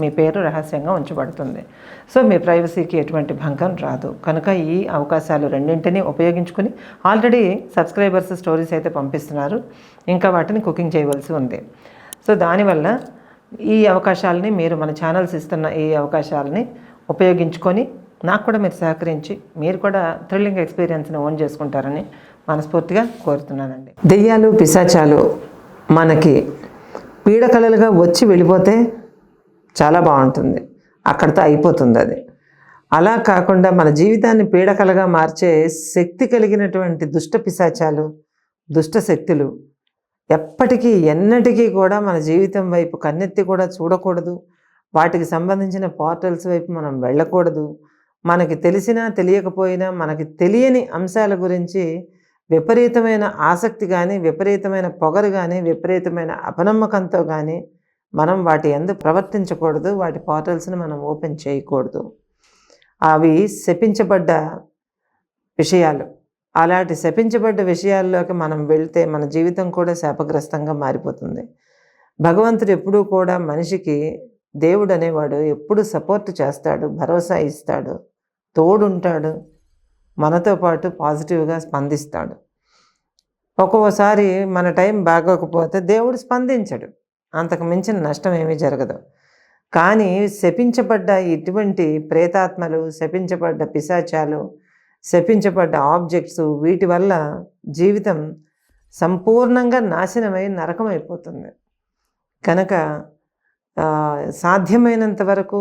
మీ పేరు రహస్యంగా ఉంచబడుతుంది. సో మీ ప్రైవసీకి ఎటువంటి భంగం రాదు. కనుక ఈ అవకాశాలు రెండింటినీ ఉపయోగించుకుని ఆల్రెడీ సబ్స్క్రైబర్స్ స్టోరీస్ అయితే పంపిస్తున్నారు. ఇంకా వాటిని కుకింగ్ చేయవలసి ఉంది. సో దానివల్ల ఈ అవకాశాలని మీరు మన ఛానల్స్ ఇస్తున్న ఈ అవకాశాలని ఉపయోగించుకొని నాకు కూడా మీరు సహకరించి మీరు కూడా థ్రిల్లింగ్ ఎక్స్పీరియన్స్ని ఓన్ చేసుకుంటారని మనస్ఫూర్తిగా కోరుతున్నానండి. దెయ్యాలు పిశాచాలు మనకి పీడకలలుగా వచ్చి వెళ్ళిపోతే చాలా బాగుంటుంది. అక్కడితో అయిపోతుంది అది. అలా కాకుండా మన జీవితాన్ని పీడకలుగా మార్చే శక్తి కలిగినటువంటి దుష్ట పిశాచాలు దుష్ట శక్తులు ఎప్పటికీ ఎన్నటికీ కూడా మన జీవితం వైపు కన్నెత్తి కూడా చూడకూడదు. వాటికి సంబంధించిన పోర్టల్స్ వైపు మనం వెళ్ళకూడదు. మనకి తెలిసినా తెలియకపోయినా మనకి తెలియని అంశాల గురించి విపరీతమైన ఆసక్తి కానీ విపరీతమైన పొగరు కానీ విపరీతమైన అపనమ్మకంతో కానీ మనం వాటి ఎందు ప్రవర్తించకూడదు వాటి పోర్టల్స్ని మనం ఓపెన్ చేయకూడదు. అవి శపించబడ్డ విషయాలు. అలాంటి శపించబడ్డ విషయాల్లోకి మనం వెళ్తే మన జీవితం కూడా శాపగ్రస్తంగా మారిపోతుంది. భగవంతుడు ఎప్పుడూ కూడా మనిషికి దేవుడు అనేవాడు ఎప్పుడు సపోర్ట్ చేస్తాడు భరోసా ఇస్తాడు తోడుంటాడు మనతో పాటు పాజిటివ్గా స్పందిస్తాడు. ఒక్కోసారి మన టైం బాగోకపోతే దేవుడు స్పందించడు. అంతకు మించిన నష్టం ఏమీ జరగదు. కానీ శపించబడ్డ ఇటువంటి ప్రేతాత్మలు శపించబడ్డ పిశాచాలు శపించబడ్డ ఆబ్జెక్ట్స్ వీటి వల్ల జీవితం సంపూర్ణంగా నాశనమై నరకమైపోతుంది. కనుక సాధ్యమైనంత వరకు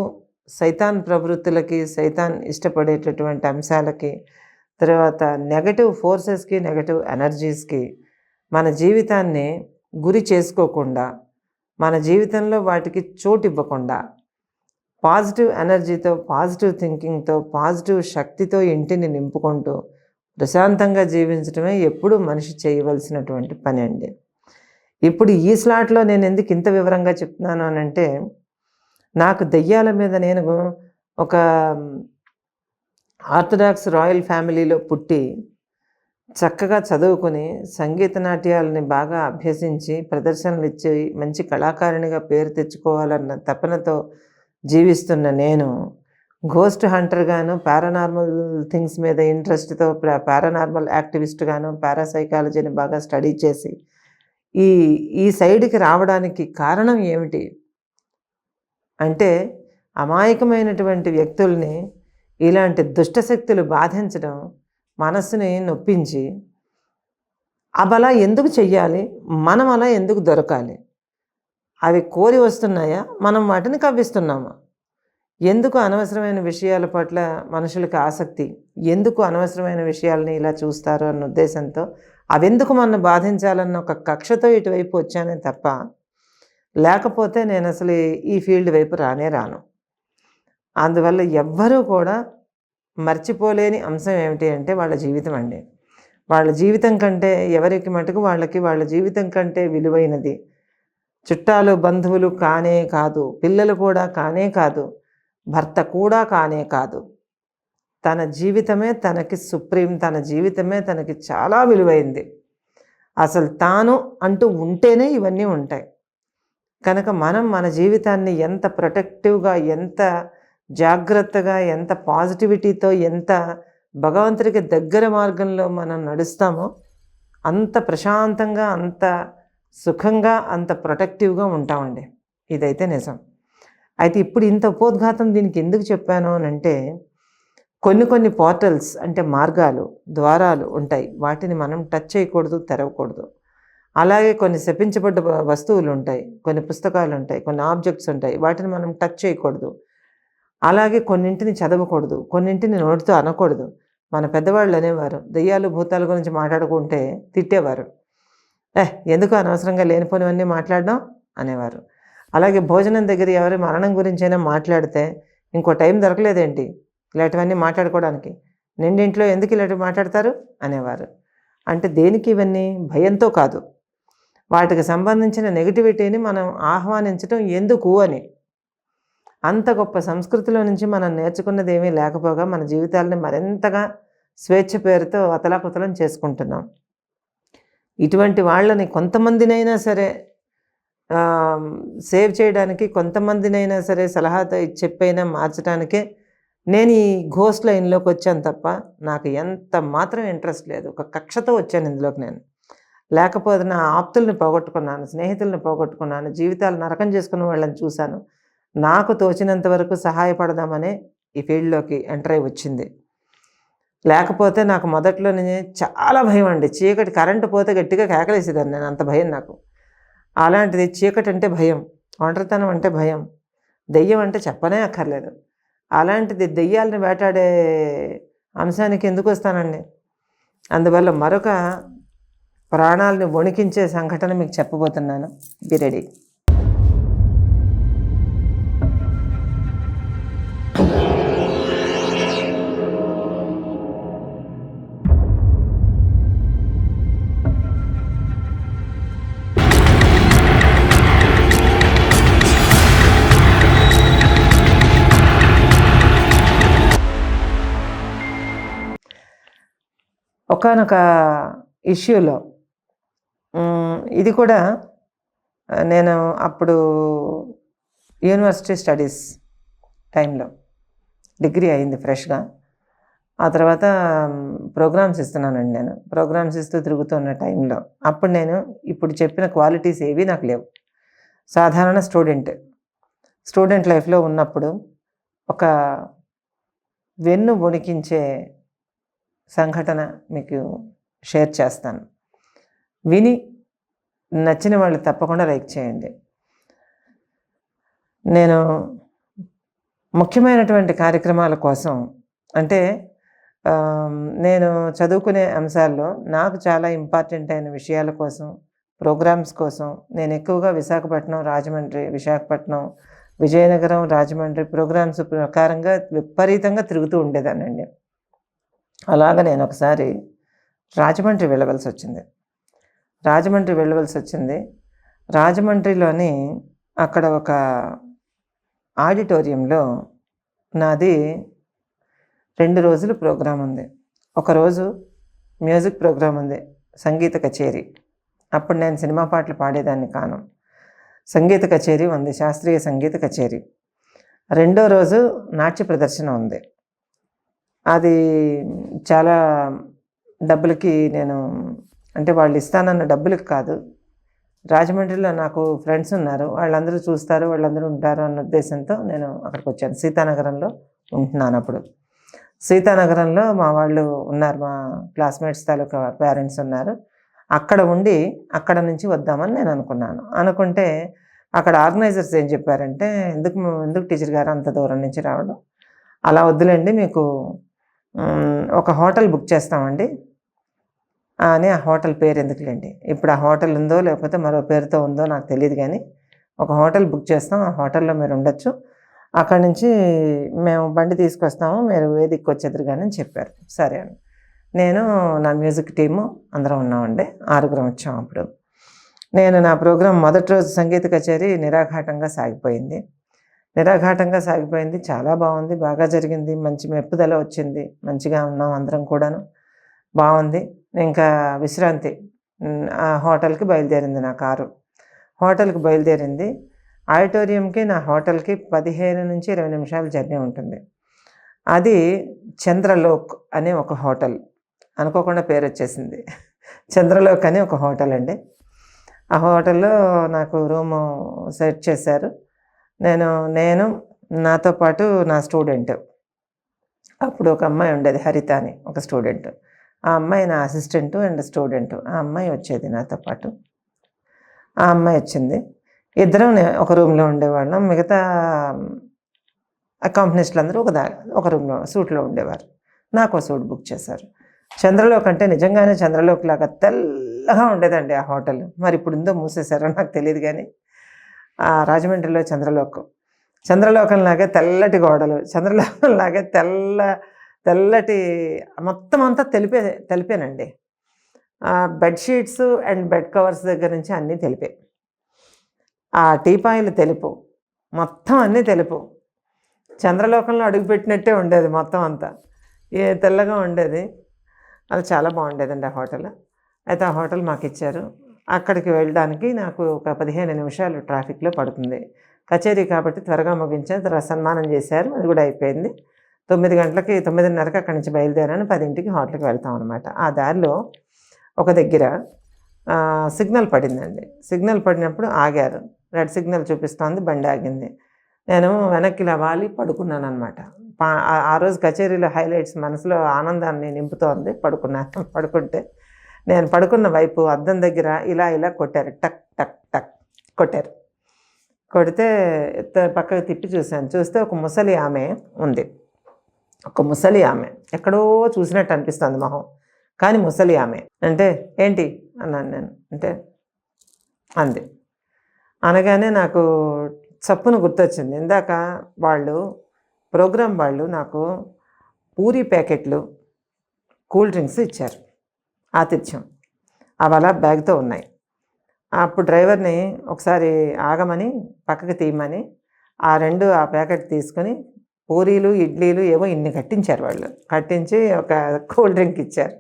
సైతాన్ ప్రవృత్తులకి సైతాన్ ఇష్టపడేటటువంటి అంశాలకి తర్వాత నెగటివ్ ఫోర్సెస్కి నెగటివ్ ఎనర్జీస్కి మన జీవితాన్ని గురి చేసుకోకుండా మన జీవితంలో వాటికి చోటు ఇవ్వకుండా పాజిటివ్ ఎనర్జీతో పాజిటివ్ థింకింగ్తో పాజిటివ్ శక్తితో ఇంటిని నింపుకుంటూ ప్రశాంతంగా జీవించడమే ఎప్పుడూ మనిషి చేయవలసినటువంటి పని అండి. ఇప్పుడు ఈ స్లాట్లో నేను ఎందుకు ఇంత వివరంగా చెప్తున్నాను అని అంటే నాకు దెయ్యాల మీద నేను ఒక ఆర్థడాక్స్ రాయల్ ఫ్యామిలీలో పుట్టి చక్కగా చదువుకొని సంగీత నాట్యాలని బాగా అభ్యసించి ప్రదర్శనలు ఇచ్చి మంచి కళాకారిణిగా పేరు తెచ్చుకోవాలన్న తపనతో జీవిస్తున్న నేను. గోస్ట్ హంటర్గాను పారానార్మల్ థింగ్స్ మీద ఇంట్రెస్ట్తో పారానార్మల్ యాక్టివిస్ట్గాను పారాసైకాలజీని బాగా స్టడీ చేసి ఈ ఈ సైడ్కి రావడానికి కారణం ఏమిటి? అంటే అమాయకమైనటువంటి వ్యక్తుల్ని ఇలాంటి దుష్టశక్తులు బాధించడం మనస్సుని నొప్పించి అవి ఎందుకు చెయ్యాలి? మనం అలా ఎందుకు దొరకాలి? అవి కోరి వస్తున్నాయా? మనం వాటిని కవ్విస్తున్నామా? ఎందుకు అనవసరమైన విషయాల పట్ల మనుషులకు ఆసక్తి? ఎందుకు అనవసరమైన విషయాలని ఇలా చూస్తారు అన్న ఉద్దేశంతో అవెందుకు మనం బాధించాలన్న ఒక కక్షతో ఇటువైపు వచ్చానే తప్ప లేకపోతే నేను అసలు ఈ ఫీల్డ్ వైపు రానే రాను. అందువల్ల ఎవ్వరూ కూడా మర్చిపోలేని అంశం ఏమిటి అంటే వాళ్ళ జీవితం అండి. వాళ్ళ జీవితం కంటే ఎవరికి మటుకు వాళ్ళకి వాళ్ళ జీవితం కంటే విలువైనది. చుట్టాలు బంధువులు కానే కాదు పిల్లలు కూడా కానే కాదు భర్త కూడా కానే కాదు. తన జీవితమే తనకి సుప్రీం తన జీవితమే తనకి చాలా విలువైంది. అసలు తాను అంటూ ఉంటేనే ఇవన్నీ ఉంటాయి. కనుక మనం మన జీవితాన్ని ఎంత ప్రొటెక్టివ్గా ఎంత జాగ్రత్తగా ఎంత పాజిటివిటీతో ఎంత భగవంతుడికి దగ్గర మార్గంలో మనం నడుస్తామో అంత ప్రశాంతంగా అంత సుఖంగా అంత ప్రొటెక్టివ్గా ఉంటామండి. ఇదైతే నిజం. అయితే ఇప్పుడు ఇంత ఉపోద్ఘాతం దీనికి ఎందుకు చెప్పాను అని అంటే కొన్ని కొన్ని పోర్టల్స్ అంటే మార్గాలు ద్వారాలు ఉంటాయి. వాటిని మనం టచ్ చేయకూడదు తెరవకూడదు. అలాగే కొన్ని శపించబడ్డ వస్తువులు ఉంటాయి కొన్ని పుస్తకాలు ఉంటాయి కొన్ని ఆబ్జెక్ట్స్ ఉంటాయి. వాటిని మనం టచ్ చేయకూడదు. అలాగే కొన్నింటిని చదవకూడదు కొన్నింటిని నోటితో అనకూడదు. మన పెద్దవాళ్ళు అనేవారు దెయ్యాలు భూతాల గురించి మాట్లాడుకుంటే తిట్టేవారు. ఏ ఎందుకు అనవసరంగా లేనిపోనివన్నీ మాట్లాడడం? అనేవారు. అలాగే భోజనం దగ్గర ఎవరి మరణం గురించైనా మాట్లాడితే ఇంకో టైం దొరకలేదేంటి? ఇలాంటివన్నీ మాట్లాడుకోవడానికి. నిండింట్లో ఎందుకు ఇలాంటివి మాట్లాడతారు? అనేవారు. అంటే దేనికి ఇవన్నీ? భయంతో కాదు. వాటికి సంబంధించిన నెగిటివిటీని మనం ఆహ్వానించడం ఎందుకు అని. అంత గొప్ప సంస్కృతిలో నుంచి మనం నేర్చుకున్నది ఏమీ లేకపోగా మన జీవితాలని మరింతగా స్వేచ్ఛ పేరుతో అతలాకుతలం చేసుకుంటున్నాం. ఇటువంటి వాళ్ళని కొంతమందినైనా సరే సేవ్ చేయడానికి కొంతమందినైనా సరే సలహాతో చెప్పైనా మార్చడానికే నేను ఈ ఘోస్ట్ లైన్లోకి వచ్చాను తప్ప నాకు ఎంత మాత్రం ఇంట్రెస్ట్ లేదు. ఒక కక్షతో వచ్చాను ఇందులోకి నేను. లేకపోతే నా ఆప్తుల్ని పోగొట్టుకున్నాను స్నేహితుల్ని పోగొట్టుకున్నాను జీవితాలు నరకం చేసుకున్న వాళ్ళని చూశాను. నాకు తోచినంత వరకు సహాయపడదామనే ఈ ఫీల్డ్లోకి ఎంటర్ అయి వచ్చింది. లేకపోతే నాకు మొదట్లోనే చాలా భయం అండి. చీకటి కరెంటు పోతే గట్టిగా కేకలేసేదాన్ని నేను అంత భయం నాకు. అలాంటిది చీకటి అంటే భయం ఒంటరితనం అంటే భయం దెయ్యం అంటే చెప్పనే అక్కర్లేదు. అలాంటిది దెయ్యాలను వేటాడే అంశానికి ఎందుకు వస్తానండి? అందువల్ల మరొక ప్రాణాలని వణికించే సంఘటన మీకు చెప్పబోతున్నాను. Be ready. ఒకనొక ఇష్యూలో. ఇది కూడా నేను అప్పుడు యూనివర్సిటీ స్టడీస్ టైంలో డిగ్రీ అయింది ఫ్రెష్గా. ఆ తర్వాత ప్రోగ్రామ్స్ ఇస్తున్నానండి నేను. ప్రోగ్రామ్స్ ఇస్తూ తిరుగుతున్న టైంలో. అప్పుడు నేను ఇప్పుడు చెప్పిన క్వాలిటీస్ ఏవి నాకు లేవు. సాధారణ స్టూడెంట్. స్టూడెంట్ లైఫ్లో ఉన్నప్పుడు ఒక వెన్ను వణికించే సంఘటన మీకు షేర్ చేస్తాను. విని నచ్చిన వాళ్ళు తప్పకుండా లైక్ చేయండి. నేను ముఖ్యమైనటువంటి కార్యక్రమాల కోసం అంటే నేను చదువుకునే అంశాల్లో నాకు చాలా ఇంపార్టెంట్ అయిన విషయాల కోసం ప్రోగ్రామ్స్ కోసం నేను ఎక్కువగా విశాఖపట్నం రాజమండ్రి విశాఖపట్నం విజయనగరం రాజమండ్రి ప్రోగ్రామ్స్ ప్రకారంగా విపరీతంగా తిరుగుతూ ఉండేదానండి అలాగ నేను ఒకసారి రాజమండ్రి వెళ్ళవలసి వచ్చింది. రాజమండ్రి వెళ్ళవలసి వచ్చింది. రాజమండ్రిలోని అక్కడ ఒక ఆడిటోరియంలో నాది రెండు రోజులు ప్రోగ్రాం ఉంది. ఒకరోజు మ్యూజిక్ ప్రోగ్రాం ఉంది సంగీత కచేరీ. అప్పుడు నేను సినిమా పాటలు పాడేదాన్ని కాను. సంగీత కచేరీ ఉంది శాస్త్రీయ సంగీత కచేరీ. రెండో రోజు నాట్య ప్రదర్శన ఉంది. అది చాలా డబ్బులకి నేను అంటే వాళ్ళు ఇస్తానన్న డబ్బులకి కాదు. రాజమండ్రిలో నాకు ఫ్రెండ్స్ ఉన్నారు. వాళ్ళందరూ చూస్తారు వాళ్ళందరూ ఉంటారు అన్న ఉద్దేశంతో నేను అక్కడికి వచ్చాను. సీతానగరంలో ఉంటున్నాను అప్పుడు. సీతానగరంలో మా వాళ్ళు ఉన్నారు మా క్లాస్మేట్స్ తాలూకా పేరెంట్స్ ఉన్నారు. అక్కడ ఉండి అక్కడ నుంచి వద్దామని నేను అనుకున్నాను. అనుకుంటే అక్కడ ఆర్గనైజర్స్ ఏం చెప్పారంటే ఎందుకు ఎందుకు టీచర్ గారు అంత దూరం నుంచి రావడం? అలా వద్దులేండి మీకు ఒక హోటల్ బుక్ చేస్తామండి. అని ఆ హోటల్ పేరు ఎందుకులేండి? ఇప్పుడు ఆ హోటల్ ఉందో లేకపోతే మరో పేరుతో ఉందో నాకు తెలియదు కానీ ఒక హోటల్ బుక్ చేస్తాం. ఆ హోటల్లో మీరు ఉండొచ్చు. అక్కడి నుంచి మేము బండి తీసుకొస్తాము. మీరు వేదికకి వచ్చేద్దరు కానీ అని చెప్పారు. సరే అని నేను నా మ్యూజిక్ టీము అందరం ఉన్నామండి. ఆరుగురం వచ్చాం అప్పుడు. నేను నా ప్రోగ్రాం మొదటి రోజు సంగీత కచేరీ నిరాఘాటంగా సాగిపోయింది. నిరాఘాటంగా సాగిపోయింది. చాలా బాగుంది. బాగా జరిగింది. మంచి మెప్పుదల వచ్చింది. మంచిగా ఉన్నాం అందరం కూడాను. బాగుంది. ఇంకా విశ్రాంతి. ఆ హోటల్కి బయలుదేరింది నా కారు. హోటల్కి బయలుదేరింది. ఆడిటోరియంకి నా హోటల్కి పదిహేను నుంచి ఇరవై నిమిషాల జర్నీ ఉంటుంది. అది చంద్రలోక్ అనే ఒక హోటల్. అనుకోకుండా పేరు వచ్చేసింది. చంద్రలోక్ అని ఒక హోటల్ అండి. ఆ హోటల్లో నాకు రూము సెట్ చేశారు. నేను నేను నాతో పాటు నా స్టూడెంట్. అప్పుడు ఒక అమ్మాయి ఉండేది హరిత అని ఒక స్టూడెంట్. ఆ అమ్మాయి నా అసిస్టెంట్ అండ్ స్టూడెంట్. ఆ అమ్మాయి వచ్చేది నాతో పాటు. ఆ అమ్మాయి వచ్చింది. ఇద్దరం ఒక రూమ్లో ఉండేవాళ్ళం. మిగతా అకాంపనిస్టులు అందరూ ఒక దా ఒక రూమ్లో సూట్లో ఉండేవారు. నాకు సూట్ బుక్ చేశారు. చంద్రలోక్ అంటే నిజంగానే చంద్రలోక్ లాగా తెల్లగా ఉండేదండి ఆ హోటల్. మరి ఇప్పుడు ఉందో మూసేశారో నాకు తెలియదు కానీ. రాజమండ్రిలో చంద్రలోకం. చంద్రలోకంలాగే తెల్లటి గోడలు చంద్రలోకంలాగే తెల్ల తెల్లటి మొత్తం అంతా తెలిపే తెలిపేనండి. బెడ్షీట్స్ అండ్ బెడ్ కవర్స్ దగ్గర నుంచి అన్నీ తెలిపే. ఆ టీపాయిలు తెలుపు మొత్తం అన్నీ తెలుపు. చంద్రలోకంలో అడుగుపెట్టినట్టే ఉండేది మొత్తం అంతా. ఏ తెల్లగా ఉండేది? అది చాలా బాగుండేదండి ఆ హోటల్. అయితే ఆ హోటల్ మాకు ఇచ్చారు అక్కడికి వెళ్ళడానికి నాకు ఒక పదిహేను నిమిషాలు ట్రాఫిక్లో పడుతుంది. కచేరీ కాబట్టి త్వరగా ముగించాను తర్వాత సన్మానం చేశారు అది కూడా అయిపోయింది. తొమ్మిది గంటలకి తొమ్మిదిన్నరకి అక్కడి నుంచి బయలుదేరాను పదింటికి హోటల్కి వెళ్తాం అనమాట ఆ దారిలో ఒక దగ్గర సిగ్నల్ పడిందండి. సిగ్నల్ పడినప్పుడు ఆగారు. రెడ్ సిగ్నల్ చూపిస్తోంది బండి ఆగింది. నేను వెనక్కి లవాలి వాలి పడుకున్నాను అనమాట ఆ రోజు కచేరీలో హైలైట్స్ మనసులో ఆనందాన్ని నింపుతోంది పడుకున్నాను. పడుకుంటే నేను పడుకున్న వైపు అద్దం దగ్గర ఇలా ఇలా కొట్టారు. టక్ టక్ టక్ కొట్టారు. కొడితే పక్కకు తిప్పి చూశాను. చూస్తే ఒక ముసలి ఆమె ఉంది. ఒక ముసలి ఆమె. ఎక్కడో చూసినట్టు అనిపిస్తుంది మొహం. కానీ ముసలి ఆమె. అంటే ఏంటి? అన్నాను నేను. అంటే అంది. అనగానే నాకు చప్పున గుర్తొచ్చింది. ఇందాక వాళ్ళు ప్రోగ్రాం వాళ్ళు నాకు పూరి ప్యాకెట్లు కూల్ డ్రింక్స్ ఇచ్చారు. ఆతిథ్యం. అవి బ్యాగ్తో ఉన్నాయి. అప్పుడు డ్రైవర్ని ఒకసారి ఆగమని పక్కకి తీయమని ఆ రెండు ఆ ప్యాకెట్ తీసుకొని పూరీలు ఇడ్లీలు ఏవో ఇన్ని కట్టించారు వాళ్ళు. కట్టించి ఒక కూల్ డ్రింక్ ఇచ్చారు.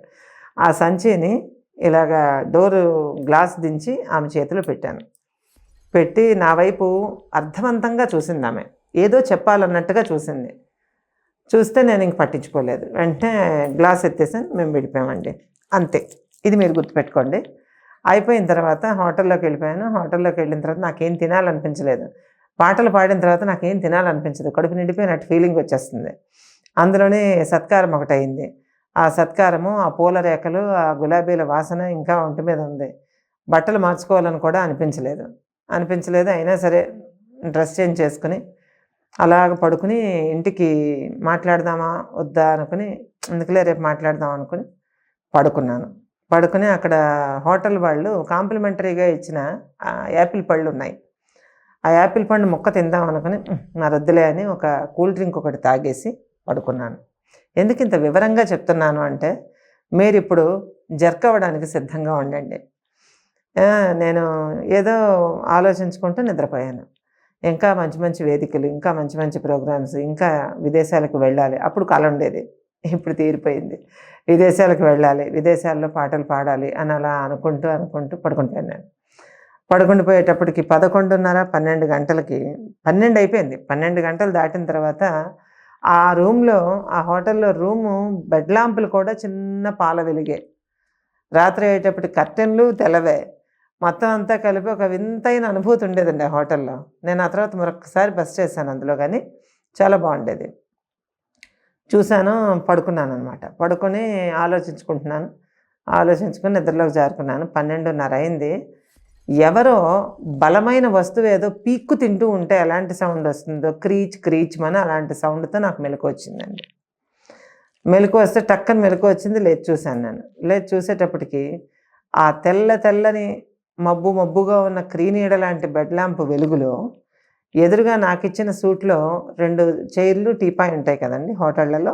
ఆ సంచిని ఇలాగా డోరు గ్లాస్ దించి ఆమె చేతిలో పెట్టాను. పెట్టి నా వైపు అర్థవంతంగా చూసింది ఆమె. ఏదో చెప్పాలన్నట్టుగా చూసింది. చూస్తే నేను ఇంక పట్టించుకోలేదు. వెంటనే గ్లాస్ ఎత్తేసాను మేము విడిపోయామండి. అంతే. ఇది మీరు గుర్తుపెట్టుకోండి. అయిపోయిన తర్వాత హోటల్లోకి వెళ్ళిపోయాను. హోటల్లోకి వెళ్ళిన తర్వాత నాకేం తినాలనిపించలేదు. పాటలు పాడిన తర్వాత నాకేం తినాలనిపించదు. కడుపు నిండిపోయినట్టు ఫీలింగ్ వచ్చేస్తుంది. అందులోనే సత్కారం ఒకటి అయింది ఆ సత్కారము ఆ పూల రేఖలు ఆ గులాబీల వాసన ఇంకా ఒంటి మీద ఉంది. బట్టలు మార్చుకోవాలని కూడా అనిపించలేదు. అనిపించలేదు. అయినా సరే డ్రెస్ చేంజ్ చేసుకుని అలాగ పడుకుని ఇంటికి మాట్లాడదామా వద్దా అనుకుని అందుకులే రేపు మాట్లాడదాం అనుకుని పడుకున్నాను. పడుకుని అక్కడ హోటల్ వాళ్ళు కాంప్లిమెంటరీగా ఇచ్చిన యాపిల్ పళ్ళు ఉన్నాయి. ఆ యాపిల్ పండు ముక్క తిందాం అనుకుని నా రద్దులే అని ఒక కూల్ డ్రింక్ ఒకటి తాగేసి పడుకున్నాను. ఎందుకు ఇంత వివరంగా చెప్తున్నాను అంటే మీరు ఇప్పుడు జర్క్ అవ్వడానికి సిద్ధంగా ఉండండి. నేను ఏదో ఆలోచించుకుంటూ నిద్రపోయాను. ఇంకా మంచి మంచి వేదికలు ఇంకా మంచి మంచి ప్రోగ్రామ్స్ ఇంకా విదేశాలకు వెళ్ళాలి. అప్పుడు కళ ఉండేది. ఇప్పుడు తీరిపోయింది. విదేశాలకు వెళ్ళాలి విదేశాల్లో పాటలు పాడాలి అని అలా అనుకుంటూ అనుకుంటూ పడుకుంటాను నేను. పడుకుంటూ పోయేటప్పటికి పదకొండున్నర పన్నెండు గంటలకి పన్నెండు అయిపోయింది. పన్నెండు గంటలు దాటిన తర్వాత ఆ రూమ్లో ఆ హోటల్లో రూము బెడ్ లాంపులు కూడా చిన్న పాల వెలిగే. రాత్రి అయ్యేటప్పటికి కర్టెన్లు తెలవే. మొత్తం అంతా కలిపి ఒక వింతైన అనుభూతి ఉండేదండి ఆ హోటల్లో. నేను ఆ తర్వాత మరొకసారి బస్ చేశాను అందులో కానీ. చాలా బాగుండేది. చూశాను పడుకున్నాను అనమాట పడుకొని ఆలోచించుకుంటున్నాను. ఆలోచించుకుని నిద్రలోకి జారుకున్నాను. పన్నెండున్నర అయింది. ఎవరో బలమైన వస్తువు ఏదో పీక్కు తింటూ ఉంటే ఎలాంటి సౌండ్ వస్తుందో క్రీచ్ క్రీచ్ అని అలాంటి సౌండ్తో నాకు మెలకు వచ్చిందండి. మెలకు వస్తే టక్కని మెలకు వచ్చింది. లేచి చూశాను నేను. లేచి చూసేటప్పటికి ఆ తెల్ల తెల్లని మబ్బు మబ్బుగా ఉన్న క్రీనీడ లాంటి బెడ్ ల్యాంప్ వెలుగులో ఎదురుగా నాకు ఇచ్చిన సూట్లో రెండు చైర్లు టీపాయ్ ఉంటాయి కదండి హోటళ్ళలో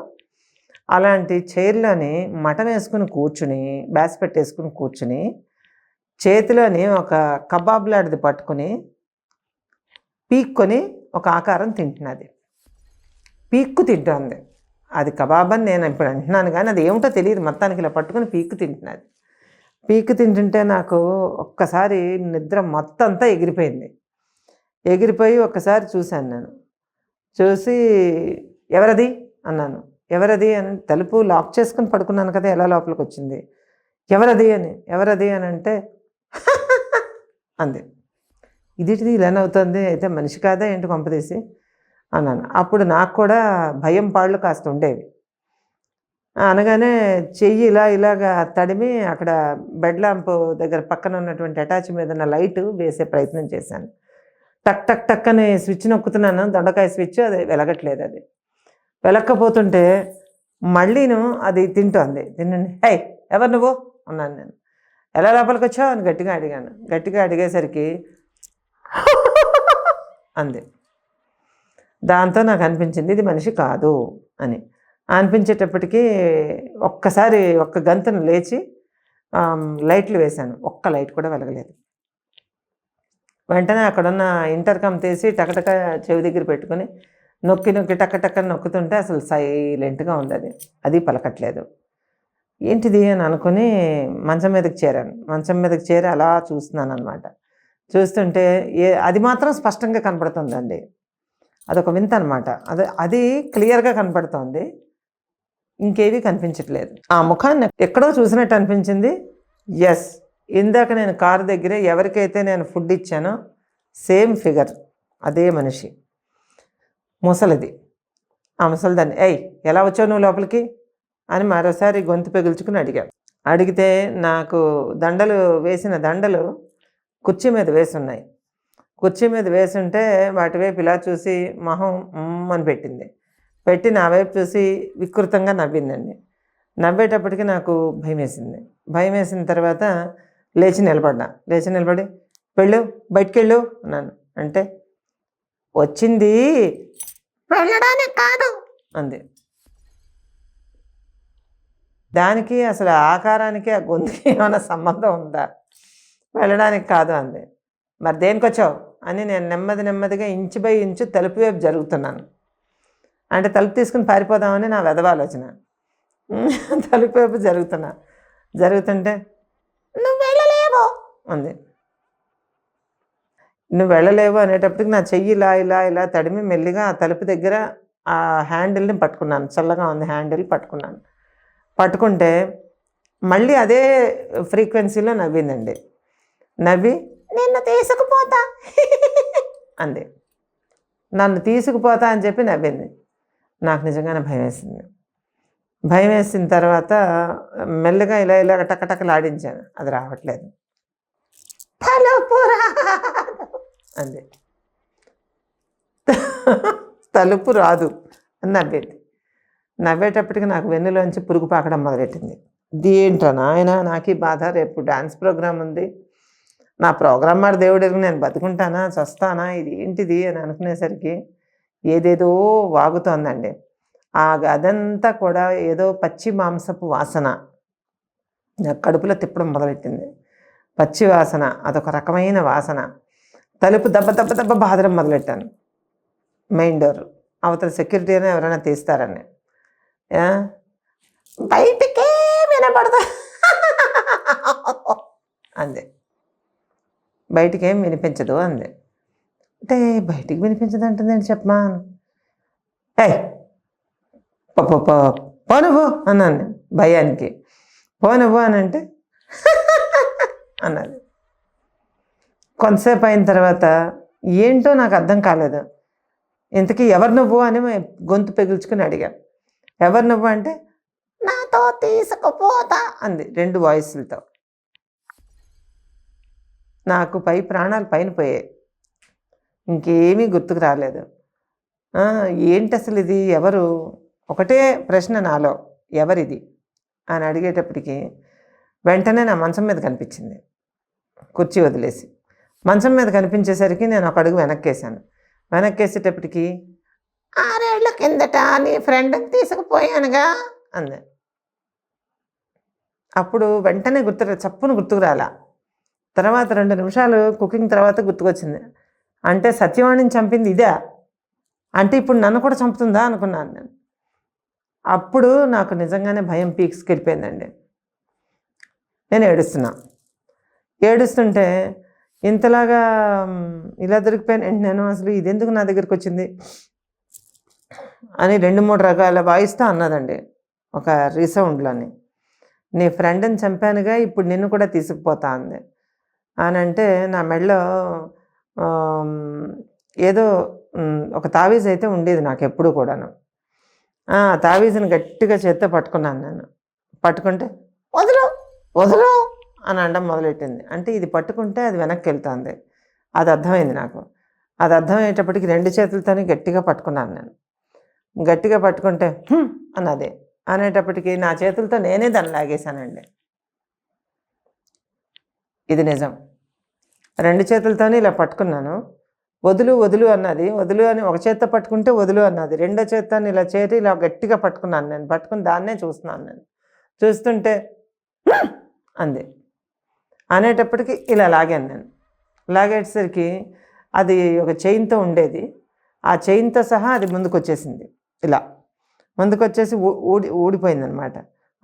అలాంటి చైర్లోని మటన్ వేసుకుని కూర్చుని బ్యాస్పెట్ వేసుకుని కూర్చుని చేతిలోని ఒక కబాబ్ లాంటిది పట్టుకుని పీక్కొని ఒక ఆకారం తింటున్నది. పీక్కు తింటుంది. అది కబాబ్ అని నేను ఇప్పుడు అంటున్నాను కానీ అది ఏమిటో తెలియదు. మొత్తానికి ఇలా పట్టుకుని పీక్కు తింటున్నది. పీక్కు తింటుంటే నాకు ఒక్కసారి నిద్ర మొత్తం అంతా ఎగిరిపోయింది. ఎగిరిపోయి ఒక్కసారి చూశాను నేను. చూసి ఎవరది? అన్నాను. ఎవరది అని తలుపు లాక్ చేసుకుని పడుకున్నాను కదా ఎలా లోపలికి వచ్చింది? ఎవరది అని ఎవరది అని అంటే అంది. ఇదిటిది ఇలా అవుతుంది అయితే మనిషి కాదా ఏంటి పంపదీసి అన్నాను. అప్పుడు నాకు కూడా భయం పాళ్ళు కాస్త ఉండేవి. అనగానే చెయ్యి ఇలా ఇలాగా తడిమి అక్కడ బెడ్ ల్యాంప్ దగ్గర పక్కన ఉన్నటువంటి అటాచ్ మీద ఉన్న లైట్ వేసే ప్రయత్నం చేశాను. టక్ టక్ టక్ అని స్విచ్ నొక్కుతున్నాను దొండకాయ స్విచ్ అది వెలగట్లేదు అది. వెలక్కపోతుంటే మళ్ళీను అది తింటోంది. తినండి. హై ఎవరు నువ్వు? అన్నాను నేను. ఎలా లోపలికి వచ్చావు అని గట్టిగా అడిగాను. గట్టిగా అడిగేసరికి అంది. దాంతో నాకు అనిపించింది ఇది మనిషి కాదు అని. అనిపించేటప్పటికీ ఒక్కసారి ఒక్క గంతును లేచి లైట్లు వేశాను. ఒక్క లైట్ కూడా వెలగలేదు. వెంటనే అక్కడున్న ఇంటర్కమ్ తీసి టకటక చెవి దగ్గర పెట్టుకొని నొక్కి నొక్కి టక్క టక్క నొక్కుతుంటే అసలు సైలెంట్గా ఉంది అది. అది పలకట్లేదు. ఏంటిది అని అనుకుని మంచం మీదకి చేరాను. మంచం మీదకి చేరి అలా చూస్తున్నాను అనమాట చూస్తుంటే ఏ అది మాత్రం స్పష్టంగా కనపడుతుందండి. అదొక వింత అనమాట అది అది క్లియర్గా కనపడుతోంది. ఇంకేవి కనిపించట్లేదు. ఆ ముఖాన్ని ఎక్కడో చూసినట్టు అనిపించింది. ఎస్. ఇందాక నేను కారు దగ్గరే ఎవరికైతే నేను ఫుడ్ ఇచ్చానో సేమ్ ఫిగర్ అదే మనిషి. ముసలిది. ఆ ముసలిదాన్ని ఏయ్ ఎలా వచ్చావు నువ్వు లోపలికి? అని మరోసారి గొంతు పెగుల్చుకుని అడిగాను. అడిగితే నాకు దండలు వేసిన దండలు కుర్చీ మీద వేసున్నాయి. కుర్చీ మీద వేసుంటే వాటి వైపు ఇలా చూసి మొహం అని పెట్టింది. పెట్టి నా వైపు చూసి వికృతంగా నవ్విందండి. నవ్వేటప్పటికి నాకు భయం వేసింది భయం వేసిన తర్వాత లేచి నిలబడ్డా. లేచి నిలబడి వెళ్ళు బయటికి వెళ్ళు అన్నాను. అంటే వచ్చింది వెళ్ళడానికి కాదు అంది. దానికి అసలు ఆకారానికి ఆ గొంతుకి ఏమైనా సంబంధం ఉందా? వెళ్ళడానికి కాదు అంది. మరి దేనికి వచ్చావు అని నేను నెమ్మది నెమ్మదిగా ఇంచు బై ఇంచు తలుపు వైపు జరుగుతున్నాను. అంటే తలుపు తీసుకుని పారిపోదామని నా వెధవాలోచన తలుపు వైపు జరుగుతున్నా. జరుగుతుంటే నువ్వు అంది. నువ్వు వెళ్ళలేవు అనేటప్పటికి నా చెయ్యి ఇలా ఇలా ఇలా తడిమి మెల్లిగా ఆ తలుపు దగ్గర ఆ హ్యాండిల్ని పట్టుకున్నాను. చల్లగా ఉంది హ్యాండిల్ పట్టుకున్నాను. పట్టుకుంటే మళ్ళీ అదే ఫ్రీక్వెన్సీలో నవ్విందండి. నవ్వి నిన్ను తీసుకుపోతా అంది. నన్ను తీసుకుపోతా అని చెప్పి నవ్వింది. నాకు నిజంగానే భయం వేసింది భయం వేసిన తర్వాత మెల్లగా ఇలా ఇలా టకటకలాడించాను. అది రావట్లేదు. తలుపు అంది. తలుపు రాదు అని నవ్వేది. నవ్వేటప్పటికి నాకు వెన్నులోంచి పురుగు పాకడం మొదలెట్టింది. దేంటో నాయన? నాకు ఈ బాధ? రేపు డ్యాన్స్ ప్రోగ్రామ్ ఉంది. నా ప్రోగ్రామ్ మరి దేవుడు నేను బతుకుంటానా? చస్తానా ఇది ఏంటిది? అని అనుకునేసరికి ఏదేదో వాగుతోందండి. ఆ గదంతా కూడా ఏదో పచ్చి మాంసపు వాసన. నా కడుపులో తిప్పడం మొదలెట్టింది. పచ్చి వాసన అదొక రకమైన వాసన. తలుపు దెబ్బ దెబ్బ దెబ్బ బాధడం మొదలెట్టాను. మెయిన్ డోర్ అవతల సెక్యూరిటీ అయినా ఎవరైనా తీస్తారని. ఆ? బయటికే వినపడతా అంది. బయటికి వినిపించదు అంది. అంటే బయటికి వినిపించదు అంటుందండి చెప్పమా ఏ పో నువ్వు అన్నాను. భయానికి. పో నువ్వు అని అంటే అన్నది. కొంతసేపు అయిన తర్వాత ఏంటో నాకు అర్థం కాలేదు. ఇంతకీ ఎవరు నువ్వు? అని గొంతు పెగుల్చుకుని అడిగాను ఎవరు నువ్వు? అంటే నాతో తీసుకుపోతా అంది రెండు వాయిస్లతో. నాకు పై ప్రాణాలు పైన పోయాయి. ఇంకేమీ గుర్తుకు రాలేదు. ఏంటి అసలు ఇది ఎవరు? ఒకటే ప్రశ్న నాలో. ఎవరిది? అని అడిగేటప్పటికి వెంటనే నా మంచం మీద కనిపించింది. కుర్చీ వదిలేసి. మంచం మీద కనిపించేసరికి నేను ఒక అడుగు వెనక్కేసాను వెనక్కేసేటప్పటికి ఆరేళ్ళ కిందట నీ ఫ్రెండ్ని తీసుకుపోయానుగా అంది. అప్పుడు వెంటనే గుర్తు చప్పును గుర్తుకు రాలా. తర్వాత రెండు నిమిషాలు కుకింగ్ తర్వాత గుర్తుకొచ్చింది. అంటే సత్యవాణిని చంపింది ఇదే? అంటే ఇప్పుడు నన్ను కూడా చంపుతుందా? అనుకున్నాను నేను. అప్పుడు నాకు నిజంగానే భయం పీక్స్కి వెళ్ళిపోయిందండి నేను ఏడుస్తున్నా. ఏడుస్తుంటే ఇంతలాగా ఇలా దొరికిపోయాను. నేను అసలు ఇది ఎందుకు నా దగ్గరికి వచ్చింది? అని రెండు మూడు రకాల వాయిస్తో అన్నదండి. ఒక రీసౌండ్లోని. నీ ఫ్రెండ్ని చంపానుగా ఇప్పుడు నిన్ను కూడా తీసుకుపోతా అంది. అని అంటే నా మెడలో ఏదో ఒక తావీజ్ అయితే ఉండేది నాకు ఎప్పుడు కూడాను. తావీజుని గట్టిగా చేత్తో పట్టుకున్నాను నేను. పట్టుకుంటే వదలు అని అనడం మొదలెట్టింది. అంటే ఇది పట్టుకుంటే అది వెనక్కి వెళ్తుంది అది అర్థమైంది నాకు. అది అర్థమయ్యేటప్పటికి రెండు చేతులతోనే గట్టిగా పట్టుకున్నాను నేను. గట్టిగా పట్టుకుంటే "హ్మ్" అన్నది. అనేటప్పటికి నా చేతులతో నేనే దాన్ని లాగేశానండి. ఇది నిజం. రెండు చేతులతోనే ఇలా పట్టుకున్నాను. వదులు వదులు అన్నది. వదులు అని ఒక చేత్తో పట్టుకుంటే వదులు అన్నది. రెండో చేత్తాన్ని ఇలా చేతి ఇలా గట్టిగా పట్టుకున్నాను నేను. పట్టుకుని దాన్నే చూస్తున్నాను నేను. చూస్తుంటే అంది. అనేటప్పటికి ఇలా లాగాను నేను. లాగేసరికి అది ఒక చైన్తో ఉండేది. ఆ చైన్తో సహా అది ముందుకు వచ్చేసింది ఇలా. ముందుకు వచ్చేసి ఊ- ఊడి ఊడిపోయిందనమాట.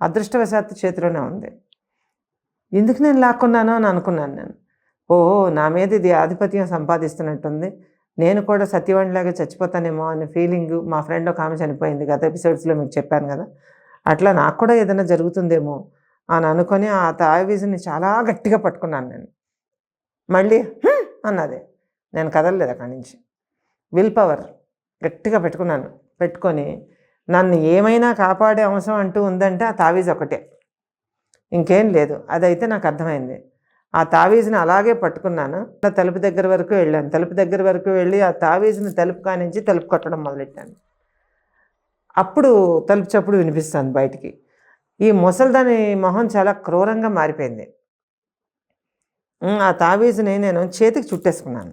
అదృష్టవశాత్తు చేతిలోనే ఉంది. ఎందుకు నేను లాక్కున్నానో అని అనుకున్నాను నేను. ఓ నా మీద ఇది ఆధిపత్యం సంపాదిస్తున్నట్టుంది. నేను కూడా సత్యవాణిలాగా చచ్చిపోతానేమో అనే ఫీలింగ్ మా ఫ్రెండ్ ఒక ఆమె చనిపోయింది. గత ఎపిసోడ్స్లో మీకు చెప్పాను కదా. అట్లా నాకు కూడా ఏదైనా జరుగుతుందేమో. అని అనుకొని ఆ తావీజుని చాలా గట్టిగా పట్టుకున్నాను నేను. మళ్ళీ అన్నది. నేను కదలలేదు అక్కడి నుంచి. విల్ పవర్ గట్టిగా పెట్టుకున్నాను. పెట్టుకొని నన్ను ఏమైనా కాపాడే అంశం అంటూ ఉందంటే ఆ తావీజ్ ఒకటే. ఇంకేం లేదు. అదైతే నాకు అర్థమైంది. ఆ తావీజుని అలాగే పట్టుకున్నాను. నా తలుపు దగ్గర వరకు వెళ్ళాను. తలుపు దగ్గర వరకు వెళ్ళి ఆ తావీజుని తలుపు కానించి తలుపు కొట్టడం మొదలెట్టాను. అప్పుడు తలుపు చప్పుడు వినిపిస్తాను బయటికి. ఈ ముసల్దాని మొహం చాలా క్రూరంగా మారిపోయింది. ఆ తావీజుని నేను చేతికి చుట్టేసుకున్నాను.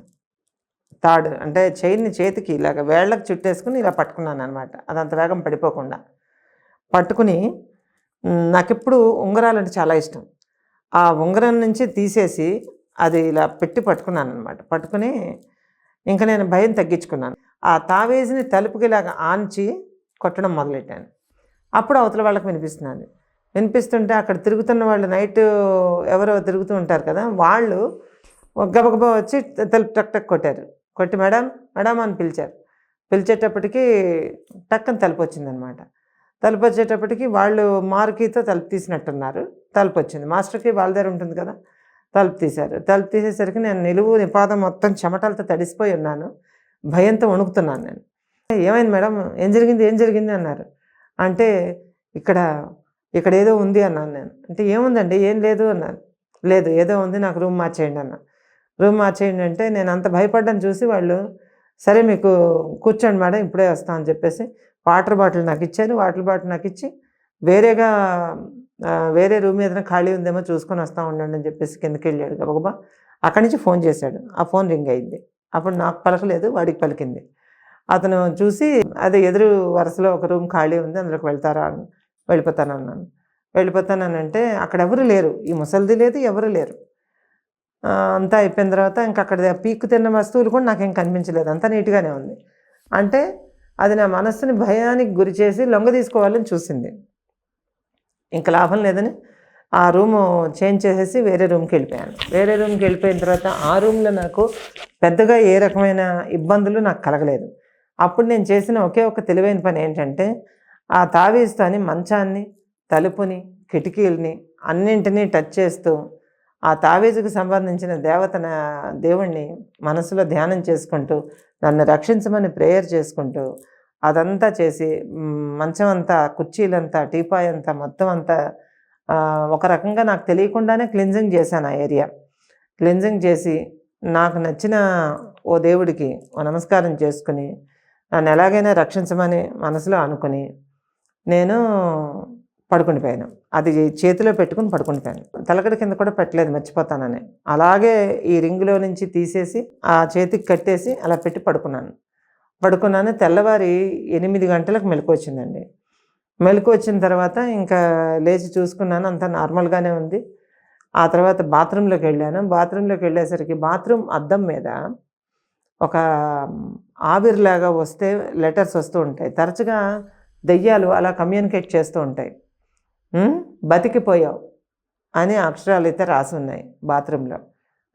తాడు అంటే చైన్ని చేతికి ఇలాగ వేళ్ళకి చుట్టేసుకుని ఇలా పట్టుకున్నాను అనమాట అదంత వేగం పడిపోకుండా. పట్టుకుని ఉమ్, నాకెప్పుడు ఉంగరాలంటే చాలా ఇష్టం. ఆ ఉంగరం నుంచి తీసేసి అది ఇలా పెట్టి పట్టుకున్నాను అనమాట పట్టుకుని ఇంకా నేను భయం తగ్గించుకున్నాను. ఆ తావేజిని తలుపుకి ఇలాగ ఆంచి కొట్టడం మొదలెట్టాను. అప్పుడు అవతల వాళ్ళకి వినిపిస్తున్నాను. వినిపిస్తుంటే అక్కడ తిరుగుతున్న వాళ్ళు నైట్ ఎవరో తిరుగుతూ ఉంటారు కదా వాళ్ళు గబగబా వచ్చి తలుపు టక్ టక్ కొట్టారు. కొట్టి మేడం మేడం అని పిలిచారు. పిలిచేటప్పటికి టక్కని తలుపు వచ్చిందనమాట. తలుపు వచ్చేటప్పటికి వాళ్ళు మార్కీతో తలుపు తీసినట్టున్నారు. తలుపు వచ్చింది. మాస్టర్కి వాళ్ళ దగ్గర ఉంటుంది కదా తలుపు తీశారు. తలుపు తీసేసరికి నేను నిలువు నిపాదం మొత్తం చెమటలతో తడిసిపోయి ఉన్నాను. భయంతో వణుకుతున్నాను నేను. ఏమైంది మేడం? ఏం జరిగింది? ఏం జరిగింది? అన్నారు. అంటే ఇక్కడ ఇక్కడ ఏదో ఉంది అన్నాను నేను. అంటే ఏముందండి? ఏం లేదు అన్నాను. లేదు ఏదో ఉంది నాకు రూమ్ మార్చేయండి అన్న. రూమ్ మార్చేయండి అంటే నేను అంత భయపడ్డాను చూసి వాళ్ళు సరే మీకు కూర్చోండి మేడం ఇప్పుడే వస్తా అని చెప్పేసి వాటర్ బాటిల్ నాకు ఇచ్చారు. వాటర్ బాటిల్ నాకు ఇచ్చి వేరేగా వేరే రూమ్ ఏదైనా ఖాళీ ఉందేమో చూసుకొని వస్తూ ఉండండి అని చెప్పేసి కిందకి వెళ్ళాడు గబగబా. అక్కడి నుంచి ఫోన్ చేశాడు. ఆ ఫోన్ రింగ్ అయింది. అప్పుడు నాకు పలకలేదు వాడికి పలికింది. అతను చూసి అదే ఎదురు వరుసలో ఒక రూమ్ ఖాళీ ఉంది అందులోకి వెళ్తారా? అని వెళ్ళిపోతాను అన్నాను. వెళ్ళిపోతానంటే అక్కడ ఎవరు లేరు. ఈ ముసలిది లేదు ఎవరు లేరు. అంతా అయిపోయిన తర్వాత ఇంకా అక్కడ పీక్కు తిన్న వస్తువులు కూడా నాకేం కనిపించలేదు. అంతా నీట్గానే ఉంది. అంటే అది నా మనస్సుని భయానికి గురి చేసి లొంగ తీసుకోవాలని చూసింది. ఇంకా లాభం లేదని ఆ రూము చేంజ్ చేసేసి వేరే రూమ్కి వెళ్ళిపోయాను. వేరే రూమ్కి వెళ్ళిపోయిన తర్వాత ఆ రూమ్లో నాకు పెద్దగా ఏ రకమైన ఇబ్బందులు నాకు కలగలేదు. అప్పుడు నేను చేసిన ఒకే ఒక తెలివైన పని ఏంటంటే ఆ తావీస్తోని మంచాన్ని తలుపుని కిటికీలని అన్నింటినీ టచ్ చేస్తూ ఆ తావీజుకు సంబంధించిన దేవతన దేవుణ్ణి మనసులో ధ్యానం చేసుకుంటూ నన్ను రక్షించమని ప్రేయర్ చేసుకుంటూ అదంతా చేసి మంచం అంతా కుర్చీలంతా టీపాయ్ అంతా మొత్తం అంతా ఒక రకంగా నాకు తెలియకుండానే క్లిన్జింగ్ చేశాను ఆ ఏరియా. క్లిన్జింగ్ చేసి నాకు నచ్చిన ఓ దేవుడికి ఓ నమస్కారం చేసుకుని నన్ను ఎలాగైనా రక్షించమని మనసులో అనుకుని నేను పడుకుండిపోయాను. అది చేతిలో పెట్టుకుని పడుకుండిపోయాను. తలకడ కింద కూడా పెట్టలేదు మర్చిపోతానని. అలాగే ఈ రింగులో నుంచి తీసేసి ఆ చేతికి కట్టేసి అలా పెట్టి పడుకున్నాను. పడుకున్నాను తెల్లవారి ఎనిమిది గంటలకు మెలకు వచ్చిందండి. మెలకు వచ్చిన తర్వాత ఇంకా లేచి చూసుకున్నాను అంతా నార్మల్గానే ఉంది. ఆ తర్వాత బాత్రూంలోకి వెళ్ళాను. బాత్రూంలోకి వెళ్ళేసరికి బాత్రూమ్ అద్దం మీద ఒక ఆవిరిలాగా వస్తే లెటర్స్ వస్తూ ఉంటాయి. తరచుగా దెయ్యాలు అలా కమ్యూనికేట్ చేస్తూ ఉంటాయి. బతికిపోయావు అని అక్షరాలు అయితే రాసి ఉన్నాయి బాత్రూంలో.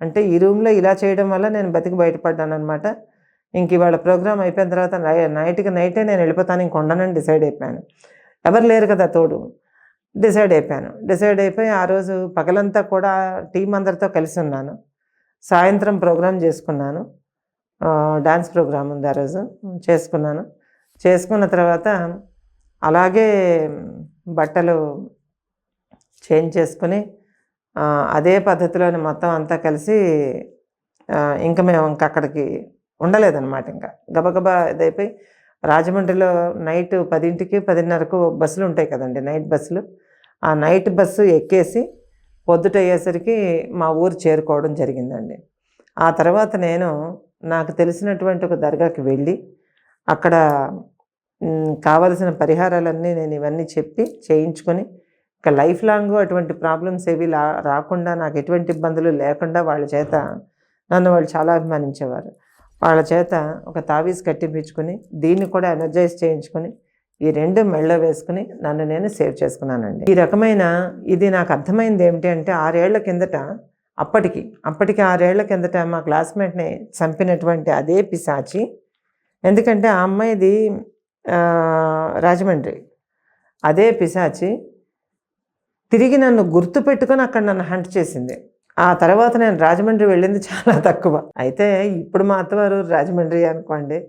అంటే ఈ రూమ్లో ఇలా చేయడం వల్ల నేను బతికి బయటపడ్డాను అనమాట ఇంక ఇవాళ ప్రోగ్రామ్ అయిపోయిన తర్వాత నై- నైట్కి నైటే నేను వెళ్ళిపోతాను ఇంక ఉండనని డిసైడ్ అయిపోయాను. ఎవరు లేరు కదా తోడు. డిసైడ్ అయిపోయాను. డిసైడ్ అయిపోయి ఆ రోజు పగలంతా కూడా టీం అందరితో కలిసి ఉన్నాను. సాయంత్రం ప్రోగ్రామ్ చేసుకున్నాను. డ్యాన్స్ ప్రోగ్రామ్ ఉంది ఆ రోజు. చేసుకున్నాను. చేసుకున్న తర్వాత అలాగే బట్టలు చేంజ్ చేసుకుని అదే పద్ధతిలోనే మొత్తం అంతా కలిసి ఇంకా మేము ఇంకా అక్కడికి ఉండలేదన్నమాట ఇంకా. గబగబా ఇదైపోయి రాజమండ్రిలో నైట్ పదింటికి పదిన్నరకు బస్సులు ఉంటాయి కదండి నైట్ బస్సులు. ఆ నైట్ బస్సు ఎక్కేసి పొద్దుట అయ్యేసరికి మా ఊరు చేరుకోవడం జరిగిందండి. ఆ తర్వాత నేను నాకు తెలిసినటువంటి ఒక దర్గాకి వెళ్ళి అక్కడ కావలసిన పరిహారాలన్నీ నేను ఇవన్నీ చెప్పి చేయించుకొని ఇక లైఫ్ లాంగ్ అటువంటి ప్రాబ్లమ్స్ ఏవి రాకుండా నాకు ఎటువంటి ఇబ్బందులు లేకుండా వాళ్ళ చేత నన్ను వాళ్ళు చాలా అభిమానించేవారు. వాళ్ళ చేత ఒక తావీజ్ కట్టిపించుకొని దీన్ని కూడా ఎనర్జైజ్ చేయించుకొని ఈ రెండు మెళ్ళ వేసుకుని నన్ను నేను సేవ్ చేసుకున్నానండి. ఈ రకమైన ఇది నాకు అర్థమైంది ఏమిటి అంటే ఆరేళ్ళ కిందట అప్పటికి అప్పటికి ఆరేళ్ళ కిందట మా క్లాస్మేట్ని చంపినటువంటి అదే పిశాచి. ఎందుకంటే ఆ అమ్మాయిది రాజమండ్రి. అదే పిశాచి తిరిగి నన్ను గుర్తు పెట్టుకొని అక్కడ నన్ను హంట్ చేసింది. ఆ తర్వాత నేను రాజమండ్రి వెళ్ళింది చాలా తక్కువ. అయితే ఇప్పుడు మా అత్తవారు రాజమండ్రి అనుకోండి.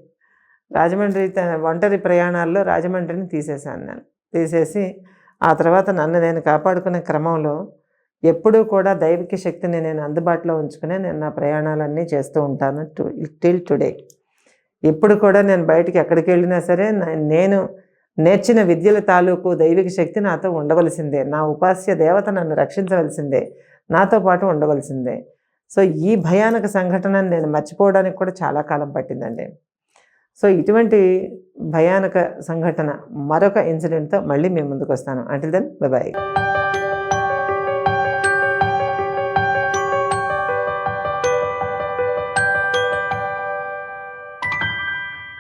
రాజమండ్రి త- ఒంటరి ప్రయాణాల్లో రాజమండ్రిని తీసేశాను నేను. తీసేసి ఆ తర్వాత నన్ను నేను కాపాడుకునే క్రమంలో ఎప్పుడూ కూడా దైవిక శక్తిని నేను అందుబాటులో ఉంచుకునే నేను నా ప్రయాణాలన్నీ చేస్తూ ఉంటాను టు టిల్ టుడే ఇప్పుడు కూడా నేను బయటికి ఎక్కడికి వెళ్ళినా సరే నా- నేను నేర్చిన విద్యల తాలూకు దైవిక శక్తి నాతో ఉండవలసిందే. నా ఉపాస్య దేవత నన్ను రక్షించవలసిందే. నాతో పాటు ఉండవలసిందే. సో ఈ భయానక సంఘటనను నేను మర్చిపోవడానికి కూడా చాలా కాలం పట్టిందండి. సో ఇటువంటి భయానక సంఘటన మరొక ఇన్సిడెంట్తో మళ్ళీ మేము ముందుకు వస్తాను. అంటే దెన్ బాయ్